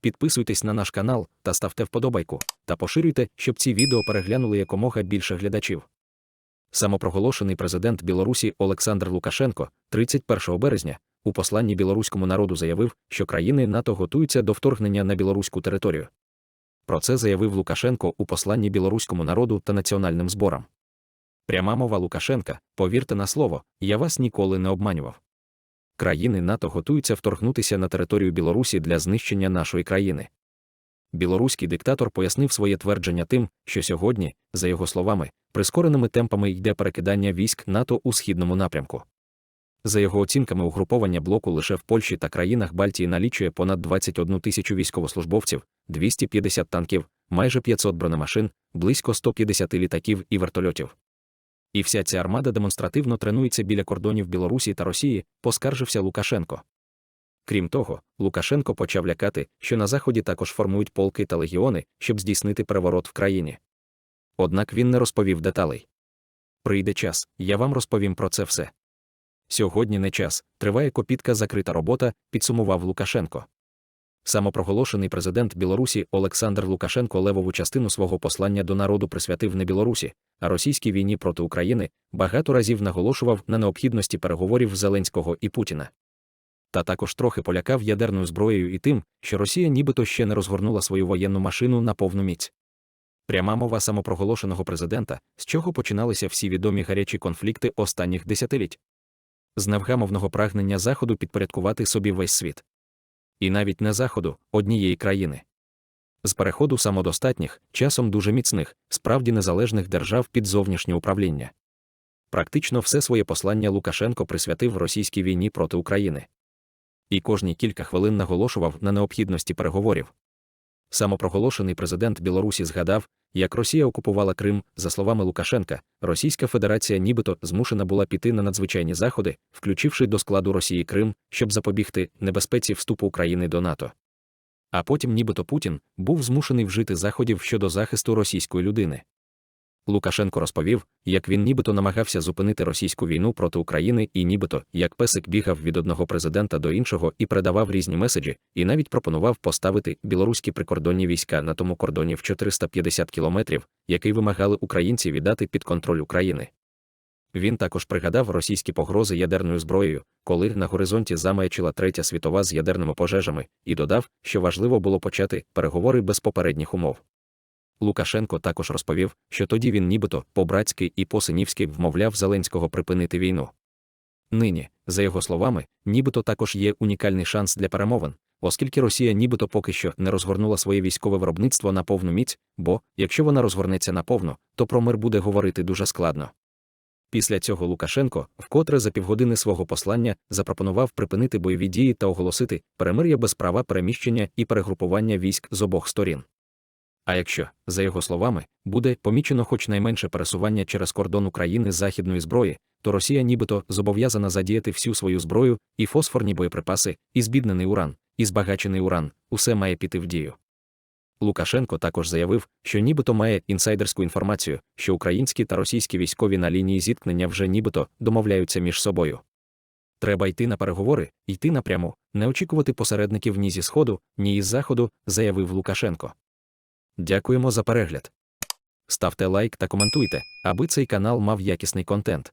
підписуйтесь на наш канал та ставте вподобайку, та поширюйте, щоб ці відео переглянули якомога більше глядачів. Самопроголошений президент Білорусі Олександр Лукашенко 31 березня у посланні білоруському народу заявив, що країни НАТО готуються до вторгнення на білоруську територію. Про це заявив Лукашенко у посланні білоруському народу та національним зборам. Пряма мова Лукашенка, повірте на слово, я вас ніколи не обманював. Країни НАТО готуються вторгнутися на територію Білорусі для знищення нашої країни. Білоруський диктатор пояснив своє твердження тим, що сьогодні, за його словами, прискореними темпами йде перекидання військ НАТО у східному напрямку. За його оцінками, угруповання блоку лише в Польщі та країнах Бальтії налічує понад 21 тисячу військовослужбовців, 250 танків, майже 500 бронемашин, близько 150 літаків і вертольотів. І вся ця армада демонстративно тренується біля кордонів Білорусі та Росії, поскаржився Лукашенко. Крім того, Лукашенко почав лякати, що на Заході також формують полки та легіони, щоб здійснити переворот в країні. Однак він не розповів деталей. Прийде час, я вам розповім про це все. Сьогодні не час, триває копітка закрита робота, підсумував Лукашенко. Самопроголошений президент Білорусі Олександр Лукашенко левову частину свого послання до народу присвятив не Білорусі, а російській війні проти України, багато разів наголошував на необхідності переговорів Зеленського і Путіна. Та також трохи полякав ядерною зброєю і тим, що Росія нібито ще не розгорнула свою воєнну машину на повну міць. Пряма мова самопроголошеного президента, з чого починалися всі відомі гарячі конфлікти останніх десятиліть, з невгамовного прагнення Заходу підпорядкувати собі весь світ. І навіть не Заходу, однієї країни. З переходу самодостатніх, часом дуже міцних, справді незалежних держав під зовнішнє управління. Практично все своє послання Лукашенко присвятив російській війні проти України. І кожні кілька хвилин наголошував на необхідності переговорів. Самопроголошений президент Білорусі згадав, як Росія окупувала Крим, за словами Лукашенка, Російська Федерація нібито змушена була піти на надзвичайні заходи, включивши до складу Росії Крим, щоб запобігти небезпеці вступу України до НАТО. А потім, нібито Путін був змушений вжити заходів щодо захисту російської людини. Лукашенко розповів, як він нібито намагався зупинити російську війну проти України і нібито, як песик бігав від одного президента до іншого і передавав різні меседжі, і навіть пропонував поставити білоруські прикордонні війська на тому кордоні в 450 кілометрів, який вимагали українці віддати під контроль України. Він також пригадав російські погрози ядерною зброєю, коли на горизонті замаячила третя світова з ядерними пожежами, і додав, що важливо було почати переговори без попередніх умов. Лукашенко також розповів, що тоді він нібито по-братськи і по-синівськи вмовляв Зеленського припинити війну. Нині, за його словами, нібито також є унікальний шанс для перемовин, оскільки Росія нібито поки що не розгорнула своє військове виробництво на повну міць, бо, якщо вона розгорнеться наповну, то про мир буде говорити дуже складно. Після цього Лукашенко, вкотре за півгодини свого послання, запропонував припинити бойові дії та оголосити перемир'я без права переміщення і перегрупування військ з обох сторін. А якщо, за його словами, буде помічено хоч найменше пересування через кордон України західної зброї, то Росія нібито зобов'язана задіяти всю свою зброю, і фосфорні боєприпаси, і збіднений уран, і збагачений уран, усе має піти в дію. Лукашенко також заявив, що нібито має інсайдерську інформацію, що українські та російські військові на лінії зіткнення вже нібито домовляються між собою. Треба йти на переговори, йти напряму, не очікувати посередників ні зі сходу, ні із заходу, заявив Лукашенко. Дякуємо за перегляд. Ставте лайк та коментуйте, аби цей канал мав якісний контент.